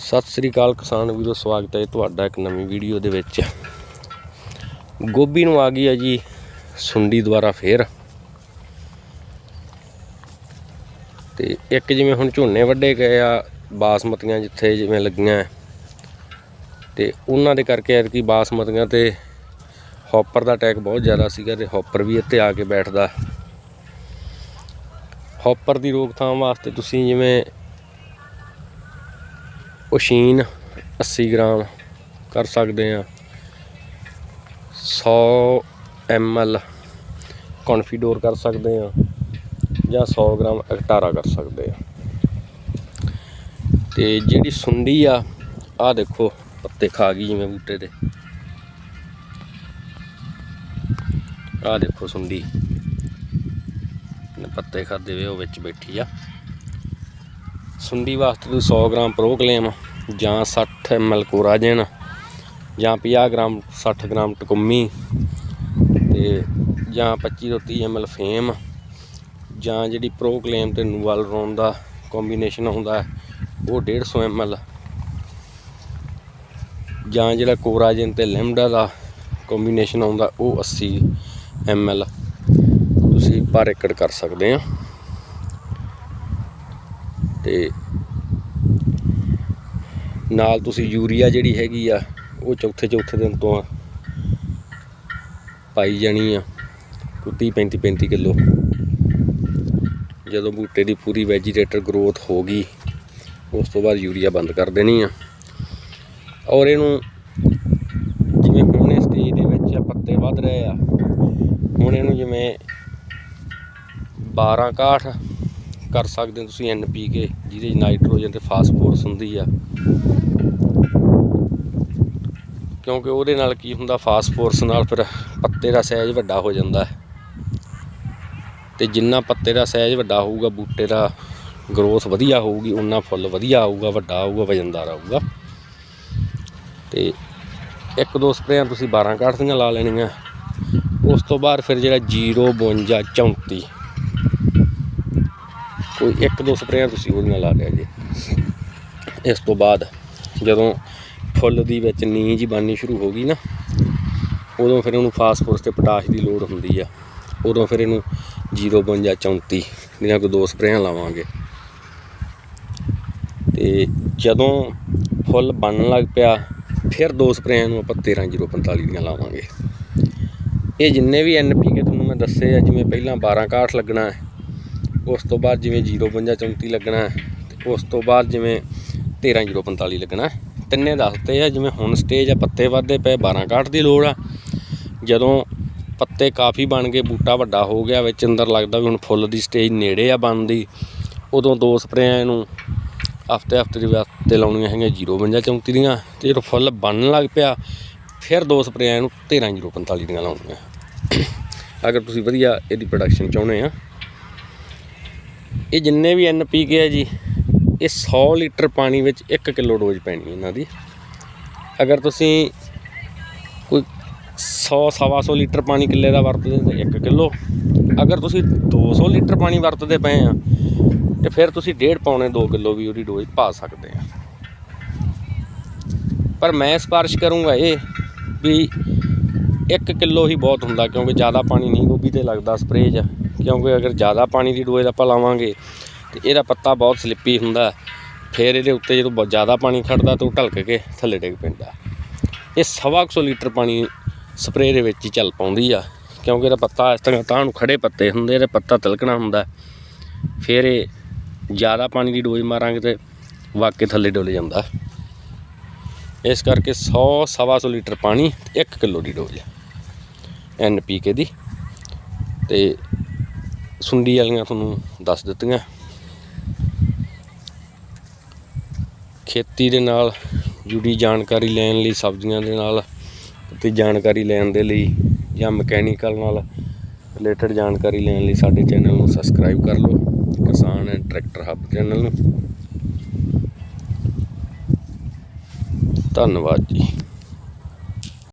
ਸਤਿ ਸ੍ਰੀ ਅਕਾਲ ਕਿਸਾਨ ਵੀਰੋ, ਸਵਾਗਤ ਹੈ ਤੁਹਾਡਾ ਇੱਕ ਨਵੀਂ ਵੀਡੀਓ ਦੇ ਵਿੱਚ। ਗੋਭੀ ਨੂੰ ਆ ਗਈ ਹੈ ਜੀ ਸੁੰਡੀ ਦੁਆਰਾ ਫੇਰ। ਤੇ ਇੱਕ ਜਿਵੇਂ ਹੁਣ ਝੋਨੇ ਵੱਡੇ ਗਏ ਆ, ਬਾਸਮਤੀਆਂ ਜਿੱਥੇ ਜਿਵੇਂ ਲੱਗੀਆਂ। ਤੇ ਉਹਨਾਂ ਦੇ ਕਰਕੇ ਐਤਕੀ ਬਾਸਮਤੀਆਂ ਤੇ ਹੌਪਰ ਦਾ ਅਟੈਕ ਬਹੁਤ ਜ਼ਿਆਦਾ ਸੀਗਾ ਤੇ ਹੌਪਰ ਵੀ ਇੱਥੇ ਆ ਕੇ ਬੈਠਦਾ। ਹੌਪਰ ਦੀ ਰੋਕਥਾਮ ਵਾਸਤੇ ਤੁਸੀਂ ਜਿਵੇਂ ਉਸ਼ੀਨ 80 ਗ੍ਰਾਮ ਕਰ ਸਕਦੇ ਆ 100 ml ਕੌਨਫੀਡੋਰ ਕਰ ਸਕਦੇ ਆ ਜਾਂ 100 ਗ੍ਰਾਮ ਅਕਟਾਰਾ ਕਰ ਸਕਦੇ ਆ ਤੇ ਜਿਹੜੀ ਸੁੰਡੀ ਆ ਆ ਦੇਖੋ, ਪੱਤੇ ਖਾ ਗਈ ਜਿਵੇਂ ਬੂਟੇ ਦੇ। ਆ ਦੇਖੋ ਸੁੰਡੀ। ਨੇ ਪੱਤੇ ਖਾਦੇ ਵੇ, ਉਹ ਵਿੱਚ ਬੈਠੀ ਆ। ਸੁੰਡੀ ਵਾਸਤੇ ਤੁਸੀਂ 100 ਗ੍ਰਾਮ ਪ੍ਰੋਕਲੇਮ ਜਾਂ 60 ml ਕੋਰਾਜਨ ਜਾਂ 50 ਗ੍ਰਾਮ 60 ਗ੍ਰਾਮ ਟਕੁੰਮੀ ਤੇ ਜਾਂ 25 ਤੋਂ 30 ml ਫੇਮ ਜਾਂ ਜਿਹੜੀ ਪ੍ਰੋਕਲੇਮ ਤੇ ਨੂਵਲ ਰੋਨ ਦਾ ਕੰਬੀਨੇਸ਼ਨ ਹੁੰਦਾ ਹੈ, ਉਹ 150 ml ਜਾਂ ਜਿਹੜਾ ਕੋਰਾਜਨ ਤੇ ਲਿਮਡਾ ਦਾ ਕੰਬੀਨੇਸ਼ਨ ਆਉਂਦਾ ਉਹ 80 ml ਤੁਸੀਂ ਪਰ ਏਕੜ ਕਰ ਸਕਦੇ ਆ। ਤੇ ਨਾਲ ਤੁਸੀਂ ਯੂਰੀਆ ਜਿਹੜੀ ਹੈਗੀ ਆ, ਉਹ ਚੌਥੇ ਚੌਥੇ ਦਿਨ ਤੋਂ ਪਾਈ ਜਾਣੀ ਆ ਕੋਈ 30 35 35 ਕਿਲੋ। ਜਦੋਂ ਬੂਟੇ ਦੀ ਪੂਰੀ ਵੈਜੀਟੇਟਰ ਗਰੋਥ ਹੋ ਗਈ, ਉਸ ਤੋਂ ਬਾਅਦ ਯੂਰੀਆ ਬੰਦ ਕਰ ਦੇਣੀ ਆ। ਔਰ ਇਹਨੂੰ ਜਿਵੇਂ ਹੁਣ ਇਸ ਸਟੇਜ ਦੇ ਵਿੱਚ ਪੱਤੇ ਵੱਧ ਰਹੇ ਆ, ਹੁਣ ਇਹਨੂੰ ਜਿਵੇਂ 12 61 ਕਰ ਸਕਦੇ ਹੋ ਤੁਸੀਂ ਐਨਪੀਕੇ ਜਿਹਦੇ 'ਚ ਨਾਈਟ੍ਰੋਜਨ ਤੇ ਫਾਸਫੋਰਸ ਹੁੰਦੀ ਆ। ਕਿਉਂਕਿ ਉਹਦੇ ਨਾਲ ਕੀ ਹੁੰਦਾ, ਫਾਸਫੋਰਸ ਨਾਲ ਫਿਰ ਪੱਤੇ ਦਾ ਸਾਈਜ਼ ਵੱਡਾ ਹੋ ਜਾਂਦਾ ਹੈ। ਤੇ ਜਿੰਨਾ ਪੱਤੇ ਦਾ ਸਾਈਜ਼ ਵੱਡਾ ਹੋਊਗਾ, ਬੂਟੇ ਦਾ ਗਰੋਥ ਵਧੀਆ ਹੋਊਗੀ ਉਨਾ ਫੁੱਲ ਵਧੀਆ ਆਊਗਾ, ਵੱਡਾ ਆਊਗਾ, ਵਜਨਦਾਰ ਆਊਗਾ। ਤੇ ਇੱਕ ਦੋ ਸਪਰੇਆਂ ਤੁਸੀਂ 12 ਕਾਠ ਦੀਆਂ ਲਾ ਲੈਣੀਆਂ। ਉਸ ਤੋਂ ਬਾਅਦ ਫਿਰ ਜਿਹੜਾ 0 52 34 ਕੋਈ ਇੱਕ ਦੋ ਸਪਰੇਆਂ ਤੁਸੀਂ ਉਹਦੀਆਂ ਲਾ ਲਿਆ ਜੇ। ਇਸ ਤੋਂ ਬਾਅਦ ਜਦੋਂ ਫੁੱਲ ਦੀ ਵਿੱਚ ਨੀਂਜ ਜੀ ਬਣਨੀ ਸ਼ੁਰੂ ਹੋ ਗਈ ਨਾ, ਉਦੋਂ ਫਿਰ ਉਹਨੂੰ ਫਾਸਫੋਰਸ ਤੇ ਪੋਟਾਸ਼ ਦੀ ਲੋੜ ਹੁੰਦੀ ਆ। ਉਦੋਂ ਫਿਰ ਇਹਨੂੰ 052 34 ਦੀਆਂ ਕੋਈ ਦੋ ਸਪਰੇਆਂ ਲਾਵਾਂਗੇ। ਤੇ ਜਦੋਂ ਫੁੱਲ ਬਣਨ ਲੱਗ ਪਿਆ, ਫਿਰ ਦੋ ਸਪਰੇਆਂ ਨੂੰ ਆਪਾਂ 13045 ਦੀਆਂ ਲਾਵਾਂਗੇ। ਇਹ ਜਿੰਨੇ ਵੀ ਐਨਪੀਕੇ ਤੁਹਾਨੂੰ ਮੈਂ ਦੱਸੇ ਆ, ਜਿਵੇਂ ਪਹਿਲਾਂ 12 ਕਾਠ ਲੱਗਣਾ ਹੈ ਉਸ ਤੋਂ ਬਾਅਦ ਜਿਵੇਂ 052 34 ਲੱਗਣਾ ਹੈ, ਤੇ ਉਸ ਤੋਂ ਬਾਅਦ ਜਿਵੇਂ 13045 ਲੱਗਣਾ ਤਿੰਨੇ ਦੱਸਦੇ ਆ, ਜਿਵੇਂ ਹੁਣ ਸਟੇਜ ਆ, ਪੱਤੇ ਵੱਧਦੇ ਪਏ 12 ਕਾਠ ਦੀ ਲੋੜ ਆ। ਜਦੋਂ ਪੱਤੇ ਕਾਫੀ ਬਣ ਗਏ, ਬੂਟਾ ਵੱਡਾ ਹੋ ਗਿਆ, ਵਿੱਚ ਅੰਦਰ ਲੱਗਦਾ ਵੀ ਹੁਣ ਫੁੱਲ ਦੀ ਸਟੇਜ ਨੇੜੇ ਆ ਬਣਦੀ। ਉਦੋਂ ਦੋ ਸਪਰੇਆਂ ਇਹਨੂੰ ਹਫ਼ਤੇ ਹਫ਼ਤੇ ਦੇ ਵਾਸਤੇ ਲਾਉਣੀਆਂ ਹੈਗੀਆਂ 052 34 ਦੀਆਂ, ਤੇ ਜਦੋਂ ਫੁੱਲ ਬਣਨ ਲੱਗ ਪਿਆ, ਫਿਰ ਦੋ ਸਪਰੇਆਂ ਇਹਨੂੰ 13045 ਦੀਆਂ ਲਾਉਣੀਆਂ। ਅਗਰ ਤੁਸੀਂ ਵਧੀਆ ਇਹਦੀ ਪ੍ਰੋਡਕਸ਼ਨ ਚਾਹੁੰਦੇ ਆ ਇਹ ਜਿੰਨੇ ਵੀ ਐੱਨ ਪੀ ਕੇ ਆ ਜੀ, ਇਹ 100 ਲੀਟਰ ਪਾਣੀ ਵਿੱਚ 1 ਕਿਲੋ ਡੋਜ਼ ਪੈਣੀ ਇਹਨਾਂ ਦੀ। ਅਗਰ ਤੁਸੀਂ ਕੋਈ 100 ਸਵਾ ਸੌ ਲੀਟਰ ਪਾਣੀ ਕਿੱਲੇ ਦਾ ਵਰਤਦੇ ਤਾਂ 1 ਕਿਲੋ। ਅਗਰ ਤੁਸੀਂ 200 ਲੀਟਰ ਪਾਣੀ ਵਰਤਦੇ ਪਏ ਆ, ਤੇ ਫਿਰ ਤੁਸੀਂ ਡੇਢ ਪੌਣੇ 2 ਕਿਲੋ ਵੀ ਉਹਦੀ ਡੋਜ਼ ਪਾ ਸਕਦੇ ਆ। ਪਰ ਮੈਂ ਸਿਫਾਰਿਸ਼ ਕਰੂੰਗਾ ਇਹ ਵੀ 1 ਕਿਲੋ ਹੀ ਬਹੁਤ ਹੁੰਦਾ, ਕਿਉਂਕਿ ਜ਼ਿਆਦਾ ਪਾਣੀ ਨਹੀਂ, ਗੋਭੀ ਤੇ ਲੱਗਦਾ ਸਪਰੇਅ 'ਚ। ਕਿਉਂਕਿ ਅਗਰ ਜ਼ਿਆਦਾ ਪਾਣੀ ਦੀ ਡੋਜ਼ ਆਪਾਂ ਲਾਵਾਂਗੇ ਤੇ ਇਹਦਾ ਪੱਤਾ ਬਹੁਤ ਸਲਿੱਪੀ ਹੁੰਦਾ ਫਿਰ ਇਹਦੇ ਉੱਤੇ ਜਦੋਂ ਬਹੁਤ ਜ਼ਿਆਦਾ ਪਾਣੀ ਖੜਦਾ ਤਾਂ ਉਹ ਢਲਕ ਕੇ ਥੱਲੇ ਡਿੱਗ ਪੈਂਦਾ ਇਹ ਸਵਾ ਕੁ ਸੌ ਲੀਟਰ ਪਾਣੀ ਸਪਰੇਅ ਦੇ ਵਿੱਚ ਹੀ ਚੱਲ ਪਾਉਂਦੀ ਆ, ਕਿਉਂਕਿ ਇਹਦਾ ਪੱਤਾ ਇਸ ਤਰ੍ਹਾਂ ਤਾਂ ਨੂੰ ਖੜੇ ਪੱਤੇ ਹੁੰਦੇ ਇਹਦਾ ਪੱਤਾ ਤਿਲਕਣਾ ਹੁੰਦਾ ਫਿਰ ਇਹ ਜ਼ਿਆਦਾ ਪਾਣੀ ਦੀ ਡੋਜ਼ ਮਾਰਾਂਗੇ ਤੇ ਵਾਕੇ ਥੱਲੇ ਡੁੱਲ ਜਾਂਦਾ ਇਸ ਕਰਕੇ 100 ਸਵਾ ਸੌ ਲੀਟਰ ਪਾਣੀ 1 ਕਿਲੋ ਦੀ ਡੋਜ਼ ਐਨ ਪੀ ਕੇ ਦੀ। ਤੇ ਸੁੰਡੀ ਵਾਲੀਆਂ ਤੁਹਾਨੂੰ ਦੱਸ ਦਿੱਤੀਆਂ। ਖੇਤੀ ਦੇ ਨਾਲ ਜੁੜੀ ਜਾਣਕਾਰੀ ਲੈਣ ਲਈ, ਸਬਜ਼ੀਆਂ ਦੇ ਨਾਲ ਤੇ ਜਾਣਕਾਰੀ ਲੈਣ ਦੇ ਲਈ ਜਾਂ ਮਕੈਨੀਕਲ ਨਾਲ ਰਿਲੇਟਡ ਜਾਣਕਾਰੀ ਲੈਣ ਲਈ ਸਾਡੇ ਚੈਨਲ ਨੂੰ ਸਬਸਕ੍ਰਾਈਬ ਕਰ ਲਓ, ਕਿਸਾਨ ਐਂਡ ਟਰੈਕਟਰ ਹੱਬ ਚੈਨਲ ਨੂੰ। ਧੰਨਵਾਦ ਜੀ।